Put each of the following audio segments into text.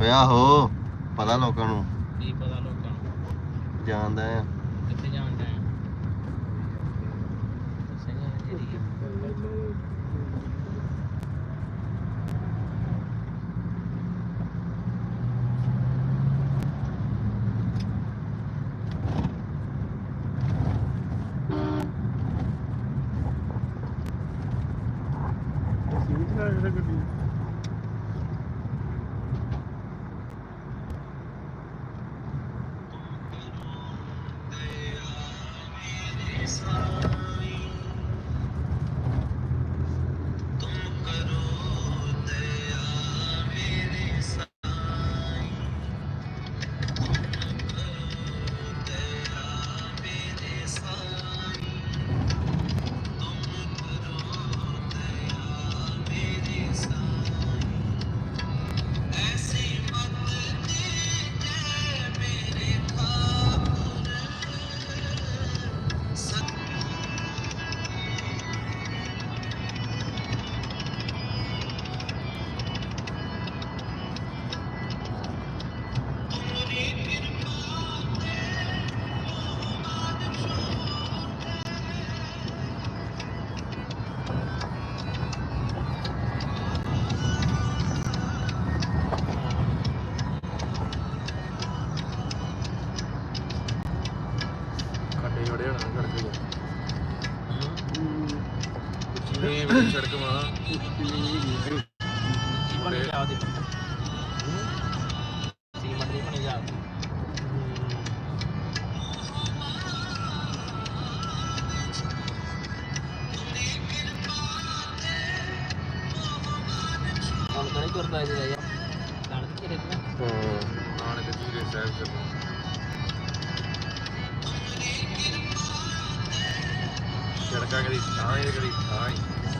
ਓਏ ਆਹੋ ਪਤਾ ਲੋਕਾਂ ਨੂੰ। ਕੀ ਪਤਾ ਲੋਕਾਂ ਨੂੰ? ਜਾਣਦਾ ਆ। ਕਿੱਥੇ ਜਾਣ ਦਾ ਜਿਹੜੀ ਹੁਣ ਤਾਂ ਨਹੀਂ ਕਰਦਾ ਇਹਦਾ ਯਾਰ ਜਾਣ ਕੇ ਰੱਖਣਾ ਨਾਨਕ ਜੀਰੇ ਸਾਹਿਬ ਚੱਲੋ ਸੜਕਾਂ ਕਦੀ ਥਾਂ ਹੀ ਕਦੀ ਥਾਂ ਹੀ।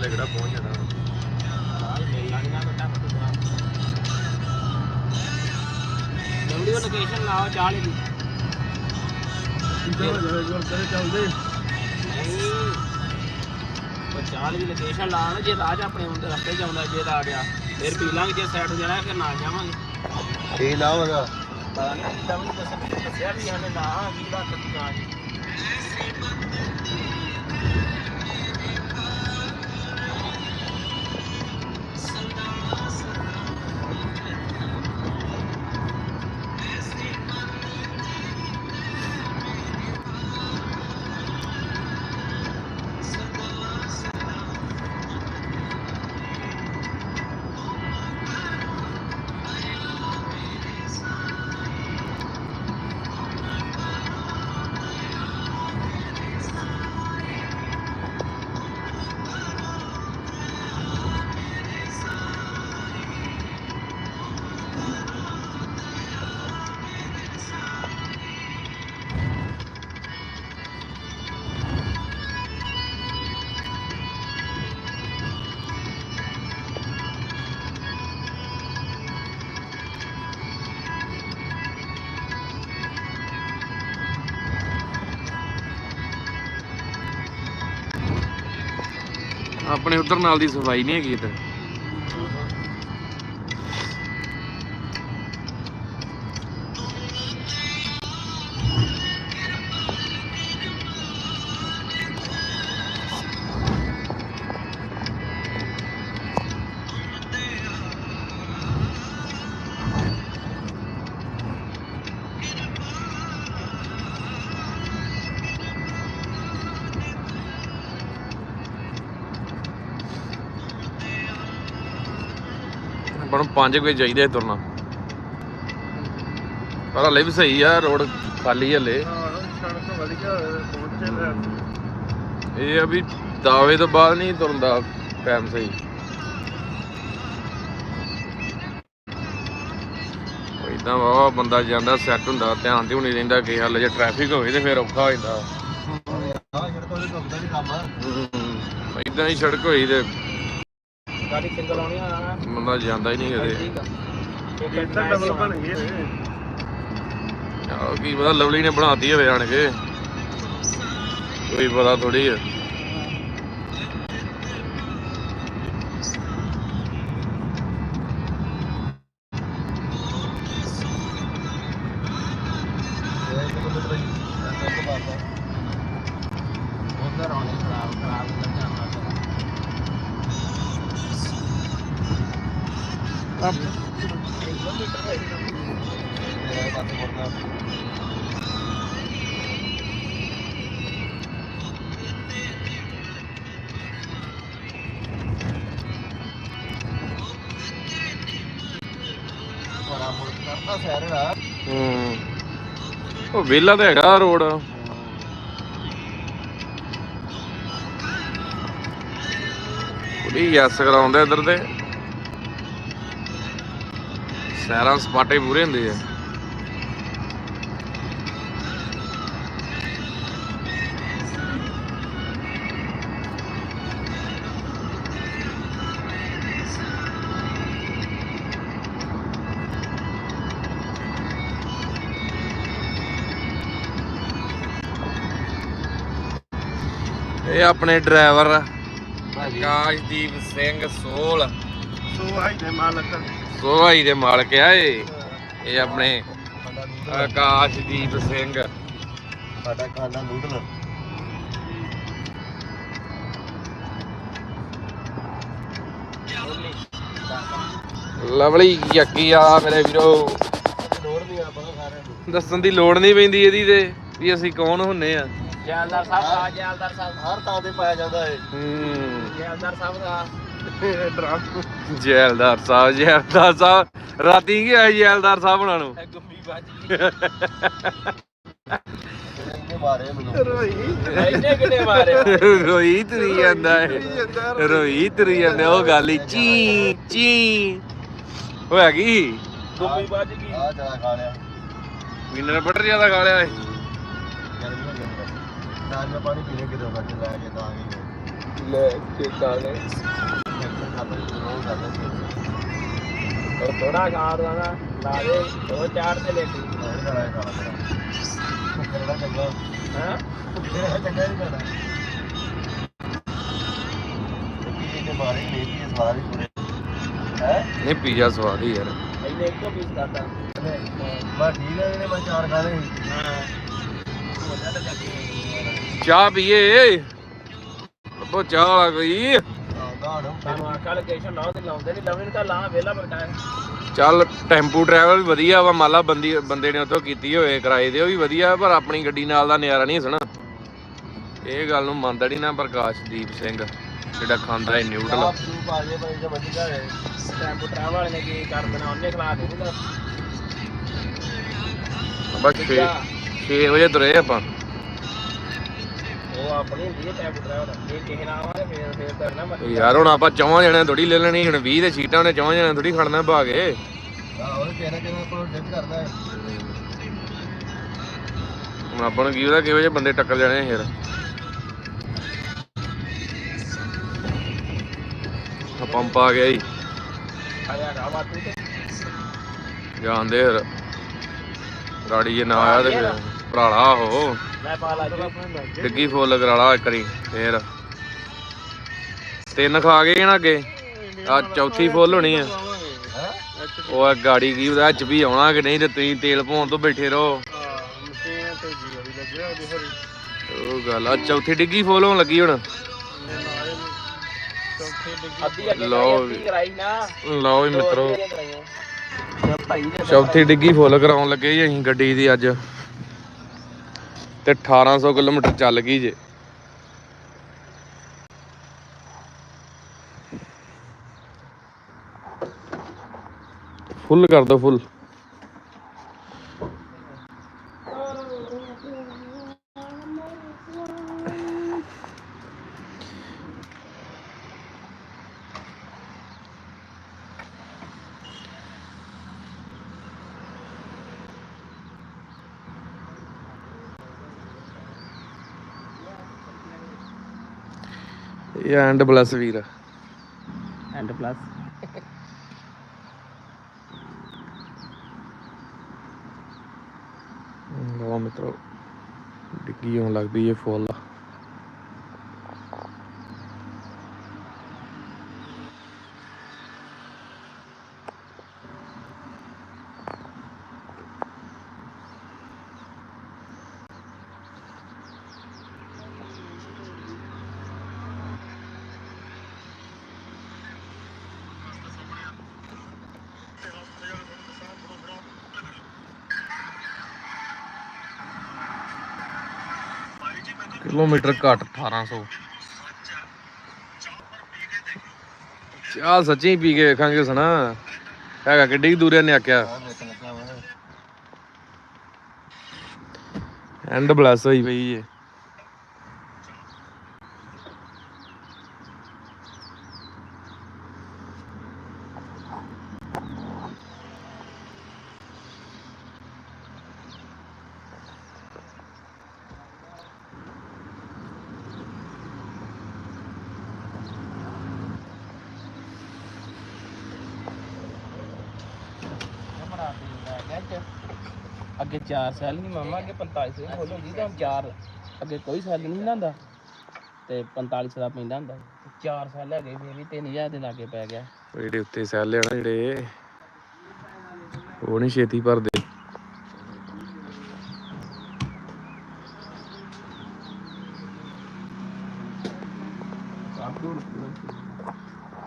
ਮੰਮਾ ਲੇਗੜਾ ਪਹੁੰਚ ਜਾਣਾ ਨਾ ਜਲਦੀ ਉਹ ਲੋਕੇਸ਼ਨ ਲਾਓ ਚਾਲੀ ਦੀ ਚੱਲਦੇ। ਚਾਲੀ ਦੀ ਲੋਕੇਸ਼ਨ ਲਾਣ ਜੇ ਰਾਜ ਆਪਣੇ ਹੁੰਦੇ ਰਸਤੇ ਚ ਆਉਂਦਾ ਜੇ ਤਾਂ ਆ ਗਿਆ ਫਿਰ ਪੀ ਲਾਂਗੇ ਜੇ ਸਾਈਡ ਜਾਣਾ ਫਿਰ ਨਾ ਜਾਵਾਂਗੇ। ਇਹ ਲਾ ਉਹਦਾ ਪਤਾ ਨਹੀਂ ਕਿੱਦਾਂ ਵੀ ਦੱਸ ਦੱਸਿਆ ਵੀ ਹਨੇ ਨਾ ਕੀ ਦਾ ਦੁਕਾਨ ਆਪਣੇ ਉਧਰ ਨਾਲ ਦੀ ਸਫ਼ਾਈ ਨਹੀਂ ਹੈਗੀ ਇੱਧਰ। ਨੂੰ 5 ਵਜੇ ਚਾਹੀਦਾ ਤੁਰਨਾ। ਪਰ ਹਲੇ ਵੀ ਸਹੀ ਆ ਰੋਡ ਖਾਲੀ ਹਲੇ। ਇਹ ਆ ਵੀ ਦਾਵੇ ਤੋਂ ਬਾਅਦ ਨਹੀਂ ਤੁਰਦਾ ਟਾਈਮ ਸਹੀ। ਇਦਾਂ ਵਾਵਾ ਬੰਦਾ ਜਾਂਦਾ ਸੈੱਟ ਹੁੰਦਾ ਧਿਆਨ ਤੇ ਹੁਣੀ ਰਹਿੰਦਾ ਕਿ ਹੱਲ ਜੇ ਟ੍ਰੈਫਿਕ ਹੋਵੇ ਤੇ ਫਿਰ ਔਖਾ ਹੋ ਜਾਂਦਾ। ਹਾਂ ਸੜਕ ਵਾਲੇ ਕੰਮ ਦਾ ਨਹੀਂ ਕੰਮ ਇਦਾਂ ਹੀ ਸੜਕ ਹੋਈ ਤੇ ਗਾੜੀ ਸਿੰਗਲ ਆਉਣੀ ਆ? ਬੰਦਾ ਜਾਂਦਾ ਹੀ ਨਹੀਂ ਕਦੇ। ਠੀਕ ਆ। ਇਹ ਤਾਂ ਡਬਲ ਬਣ ਗਏ ਆਹ ਕੀ ਪਤਾ ਲਵਲੀ ਨੇ ਬਣਾਤੀ ਹੋਵੇ ਆਣ ਕੇ। ਕੋਈ ਪਤਾ ਥੋੜੀ ਆ। ਮੁੜ ਕਰਦਾ ਸੈਰ ਹੂੰ। ਉਹ ਵਿਹਲਾ ਤਾਂ ਹੈਗਾ ਰੋਡ। ਕੁੜੀ ਯਸ ਕਰਾਉਂਦੇ ਇੱਧਰ ਤੇ। ਸੈਰਾਂ ਸਪਾਟੇ ਪੂਰੇ ਹੁੰਦੇ ਆ। ਇਹ ਆਪਣੇ ਡਰਾਈਵਰ ਆਕਾਸ਼ਦੀਪ ਸਿੰਘ ਸੋਲ ਦੇ ਮਾਲਕ। ਸੋਹਾਈ ਦੇ ਮਾਲਕ ਆ ਇਹ। ਇਹ ਆਪਣੇ ਆਕਾਸ਼ਦੀਪ ਸਿੰਘ। ਸਾਡਾ ਖਾਣਾ ਨੂਡਲ ਲਵਲੀ ਯੱਕੀ ਆ ਮੇਰੇ ਵੀਰੋ। ਦੱਸਣ ਦੀ ਲੋੜ ਨਹੀਂ ਪੈਂਦੀ ਇਹਦੀ ਤੇ ਵੀ ਅਸੀਂ ਕੌਣ ਹੁੰਨੇ ਆ। ਜੈਲਦਾਰ ਸਾਹਿਬ ਆ ਜੈਲਦਾਰ ਸਾਹਿਬ ਹਰ ਥਾਂ ਤੇ ਪਾਇਆ ਜਾਂਦਾ ਹੈ ਹੂੰ। ਜੈਲਦਾਰ ਸਾਹਿਬ ਦਾ। ਡਰਾਮ ਜੈਲਦਾਰ ਸਾਹਿਬ ਜੈਲਦਾਰ ਸਾਹਿਬ। ਰਾਤੀ ਕੀ ਆਇਆ ਜੈਲਦਾਰ ਸਾਹਿਬ ਉਹਨਾਂ ਨੂੰ? ਗੁੰਮੀ ਇਹਨੇ ਮਾਰੇ ਮੈਨੂੰ। ਰੋਈ। ਕਿਤੇ ਮਾਰੇ? ਰੋਈ ਤਰੀ ਜਾਂਦਾ ਹੈ ਰੋਈ। ਤਰੀ ਜਾਂਦਾ ਉਹ ਗੱਲ ਚੀ ਚੀ। ਹੋਇਆ ਕੀ? ਗੁੰਮੀ ਵੱਜ ਗਈ ਆ ਚਲਾ ਖਾ ਲਿਆ। ਵਿਨਰ ਬਟਰ ਜ਼ਿਆਦਾ ਖਾ ਲਿਆ ਗਈ ਨਾਲ ਮੈਂ ਪਾਣੀ ਪੀਣੇ ਕਿਦੋਂ ਕੱਟ ਲੈ ਕੇ ਤਾਂ ਗਈ ਲੈ ਚੇਤਾ ਨੇ ਐਕਸ਼ਨ ਖਾਤਾ ਰੋਜ਼ ਕਰਦਾ ਸੀ। ਉਹ ਥੋੜਾ ਖਾ ਦਵਾਂਗਾ ਲਾ ਦੇ ਦੋ ਚਾਰ ਤੇ ਲੇਟੀ ਇਹ ਲੜਾਈ ਖਾਣਾ ਤੇਰਾ ਕਿਹੜਾ ਚੰਗਾ। ਹਾਂ? ਤੇਰਾ ਚੰਗਾ ਨਹੀਂ ਕਰਦਾ ਇਹਨੇ ਮਾਰੇ ਨਹੀਂ ਕੀ ਸਵਾਲ ਹੀ ਪੂਰੇ। ਹੈ? ਨਹੀਂ ਪੀਜ਼ਾ ਸਵਾਦ ਹੀ ਯਾਰ। ਇਹਨੇ ਇੱਕੋ ਪੀਸ ਕਰਤਾ ਬਸ ਠੀਕ ਹੈ ਇਹਨੇ ਮੈਂ ਚਾਰ ਖਾ ਲਏ। ਹਾਂ। ਮਜ਼ਾ ਤਾਂ ਚੱਕੀ ਚਾਹ ਪੀਏ। ਲੱਭੋ ਚਾਹ ਵਾਲਾ ਕੋਈ। ਚੱਲ ਟੈਂਪੂ ਟਰੈਵਲ ਵਧੀਆ ਵਾ ਮਾਲਾ ਬੰਦੀ ਬੰਦੇ ਨੇ ਉਤੋਂ ਕੀਤੀ ਹੋਏ ਕਿਰਾਏ ਦੇ ਉਹ ਵੀ ਵਧੀਆ ਪਰ ਆਪਣੀ ਗੱਡੀ ਨਾਲ ਦਾ ਨਿਆਰਾ ਨਹੀਂ ਸੁਣਾ ਇਹ ਗੱਲ ਨੂੰ ਮੰਨਦਾ ਨਹੀਂ ਨਾ ਪ੍ਰਕਾਸ਼ਦੀਪ ਸਿੰਘ ਜਿਹੜਾ ਖਾਂਦਾ ਹੈ। ਨਿਊਡਲ ਟੈਂਪੂ ਟਰੈਵਲ ਵਾਲੇ ਨੇ ਕੀ ਕਰ ਦੇਣਾ ਉਹਨੇ ਖਲਾ ਦੇ ਦਿੱਤਾ ਬਸ 6 6 ਵਜੇ ਤੁਰੇ ਆਪਾਂ। ਉਹ ਆਪਣੀ ਹੁੰਦੀ ਹੈ ਟੈਂਪੂ ਟਰੈਵਲ ਇਹ ਕਿਸੇ ਨਾਲ ਆਵਾਂਗੇ ਫੇਰ ਫੇਰ ਕਰਨਾ ਮੈਂ ਯਾਰ ਹੁਣ ਆਪਾਂ ਚੌਵਾਂ ਜਣਿਆਂ ਥੋੜੀ ਲੈ ਲੈਣੀ ਹੁਣ 20 ਦੇ ਸੀਟਾਂ ਨੇ ਚੌਵਾਂ ਜਣਿਆਂ ਥੋੜੀ ਖੜਨਾ ਭਾਗੇ ਆ ਉਹ ਕਿਹੜਾ ਕਿਹੜਾ ਕੋਲ ਜੱਜ ਕਰਦਾ ਹੈ। ਹੁਣ ਆਪਾਂ ਨੂੰ ਕੀ ਉਹਦਾ ਕਿਹੋ ਜਿਹੇ ਬੰਦੇ ਟੱਕਰ ਜਾਣੇ ਫਿਰ। ਆ ਪੰਪ ਆ ਗਿਆ ਜੀ। ਆਇਆ ਤੂੰ ਤੇ ਜਾਂਦੇ ਫਿਰ। ਗਾੜੀ ਜੇ ਨਾ ਆਇਆ ਤੇ ਫਿਰ ਭਰਾਲਾ ਹੋ ਮੈਂ ਪਾ ਲਾ ਜੀ। ਡਿੱਗੀ ਫੁੱਲ ਕਰਾਲਾ ਇੱਕ ਵਾਰੀ ਫੇਰ। ਤਿੰਨ ਖਾ ਗਏ ਨਾ ਅੱਗੇ। ਆ ਚੌਥੀ ਫੁੱਲ ਹੋਣੀ ਆ। ਹੈ ਉਹ ਆ ਗਾੜੀ ਕੀ ਉਹਦਾ ਚ ਵੀ ਆਉਣਾ ਕਿ ਨਹੀਂ ਤੇ ਤੁਸੀਂ ਤੇਲ ਪਾਉਣ ਤੋਂ ਬੈਠੇ ਰਹੋ। ਉਹ ਗੱਲ ਆ ਚੌਥੀ ਡਿੱਗੀ ਫੁੱਲ ਹੋਣ ਲੱਗੀ ਹੁਣ। ਲਓ ਕਰਾਈ, ਲਓ ਜੀ ਮਿੱਤਰੋ। ਚੌਥੀ ਡਿੱਗੀ ਫੁੱਲ ਕਰਾਉਣ ਲੱਗੇ ਜੀ ਅਸੀਂ ਗੱਡੀ ਦੀ ਅੱਜ। ਤੇ 1800 ਕਿਲੋਮੀਟਰ ਚੱਲ ਗਈ ਜੇ। ਫੁੱਲ ਕਰ ਦੋ ਫੁੱਲ। ਇਹ ਐਂਡ ਬਲੈਸ ਵੀਰ। ਐਂਡ ਪਲੱਸ ਲਓ ਮਿੱਤਰੋ ਡਿੱਗੀ ਹੋਣ ਲੱਗ ਪਈ ਇਹ ਫੁੱਲ। ਕਿਲੋਮੀਟਰ ਘੱਟ 1800 ਚਾਹ ਸੱਚੀ ਪੀ ਕੇ ਵੇਖਾਂਗੇ ਸੁਣਾ। ਹੈਗਾ ਕਿੱਡੀ ਦੂਰਿਆ ਨੇ ਆਖਿਆ। ਐਂਡ ਬਲੈਸ ਹੋਈ ਪਈ ਏ। ਅੱਗੇ 4 ਸੈੱਲ ਨਹੀਂ ਮਾਮਾ ਅੱਗੇ 45 ਸੈੱਲ ਬੋਲੋ ਜੀ ਤਾਂ 4 ਅੱਗੇ ਕੋਈ ਸੈੱਲ ਨਹੀਂ ਹੁੰਦਾ। ਤੇ 45 ਦਾ ਪੈਂਦਾ ਹੁੰਦਾ। 4 ਸੈੱਲ ਹੈਗੇ ਫਿਰ ਵੀ 3000 ਦੇ ਲਾਗੇ ਪੈ ਗਿਆ। ਉਹ ਜਿਹੜੇ ਉੱਤੇ ਸੈੱਲ ਆ ਨਾ ਜਿਹੜੇ ਉਹ ਨਹੀਂ ਛੇਤੀ ਭਰਦੇ।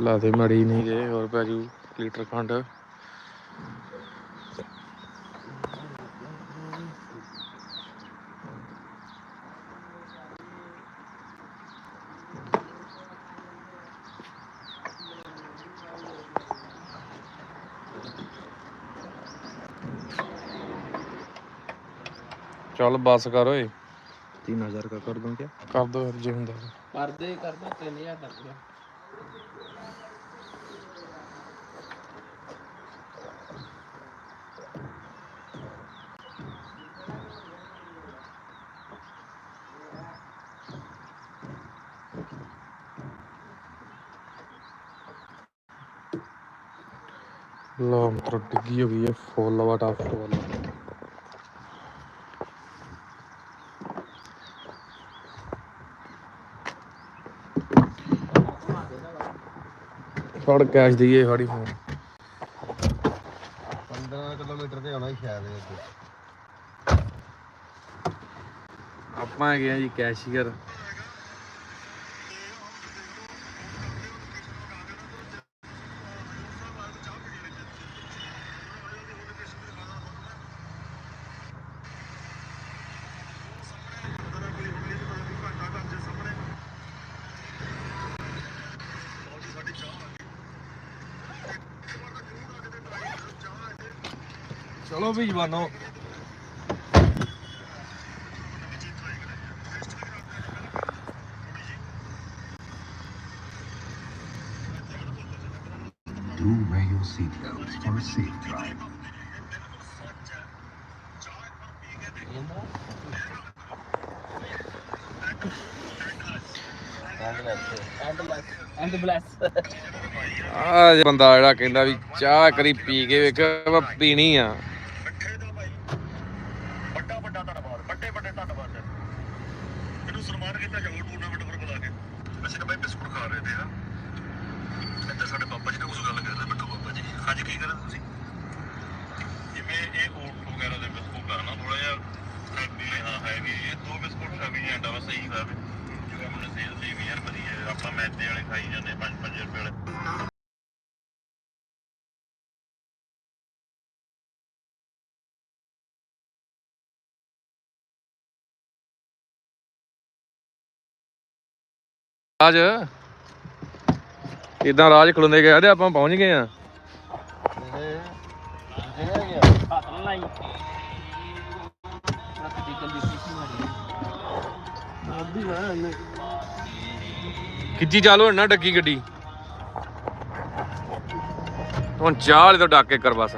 ਲਾਦੇ ਮੜੀ ਨਹੀਂ ਗਏ ਹੋਰ ਪੈ ਜੂ ਲੀਟਰ ਖੰਡ। चल बस कर ओए तीन हज़ार का कर दूँ क्या कर दो यार कर दे कर दो तीन हज़ार कर दो डिग्गी हो गई है फॉल वाला टॉप वाला ਫੜ ਕੈਸ਼ ਦਈਏ ਫੜੀ ਫੋਨ। 15 ਕਿਲੋਮੀਟਰ ਤੇ ਆਉਣਾ ਹੀ ਸ਼ਾਇਦ ਇਹ ਆਪਾਂ ਆ ਜੀ ਕੈਸ਼ੀਅਰ। ਚਲੋ ਵੀ ਜਵਾਨੋ। Do wear your seatbelts for a safe drive. And bless ਆ ਜੇ ਬੰਦਾ ਜਿਹੜਾ ਕਹਿੰਦਾ ਵੀ ਚਾਹ ਕਰੀ ਪੀ ਕੇ ਵੇਖ ਮੈਂ ਪੀਣੀ ਆ ਵੱਡਾ ਵੱਡਾ ਧੰਨਵਾਦ ਵੱਡੇ ਵੱਡੇ ਧੰਨਵਾਦ ਮੈਨੂੰ ਸਨਮਾਨ ਕੀਤਾ ਜਾਊ ਟੂਰਨਾਮੈਂਟ ਪਰ ਬੁਲਾ ਕੇ ਅਸੀਂ ਤਾਂ ਬਾਈ ਬਿਸਕੁਟ ਖਾ ਰਹੇ ਤੇ ਆ ਇੱਧਰ ਸਾਡੇ ਬਾਬਾ ਜੀ ਨੇ ਉਸ ਗੱਲ ਕਰ ਰਹੇ ਬਿੱਟੂ ਬਾਬਾ ਜੀ ਅੱਜ ਕੀ ਕਰਦੇ ਤੁਸੀਂ ਜਿਵੇਂ ਇਹ ਓਟ ਵਗੈਰਾ ਦੇ ਬਿਸਕੁਟ ਆ ਨਾ ਥੋੜਾ ਜਿਹਾ ਹੈਵੀ ਹਾਂ ਹੈਵੀ ਇਹ ਦੋ ਬਿਸਕੁਟ ਹੈਵੀ ਐਂਡਾ ਵਾ ਸਹੀ ਦਾ ਜਿਵੇਂ ਮੈਨੂੰ ਸੇਲ ਦੀ ਵੀ ਯਾਰ ਵਧੀਆ ਆਪਾਂ ਮੈਦੇ ਵਾਲੇ ਖਾਈ ਜਾਂਦੇ 5-5 ਰੁਪਏ ਵਾਲੇ ਰਾਜ। ਇਦਾਂ ਰਾਜ ਖਲੋਂਦੇ ਗਏ ਤੇ ਆਪਾਂ ਪਹੁੰਚ ਗਏ ਆ। ਇਹ ਹੀ ਨਾ ਡੱਕੀ ਗੱਡੀ। ਹੁਣ ਚਾਹ ਵਾਲੇ ਤੋਂ ਡੱਕ ਕੇ ਕਰ ਬਸ।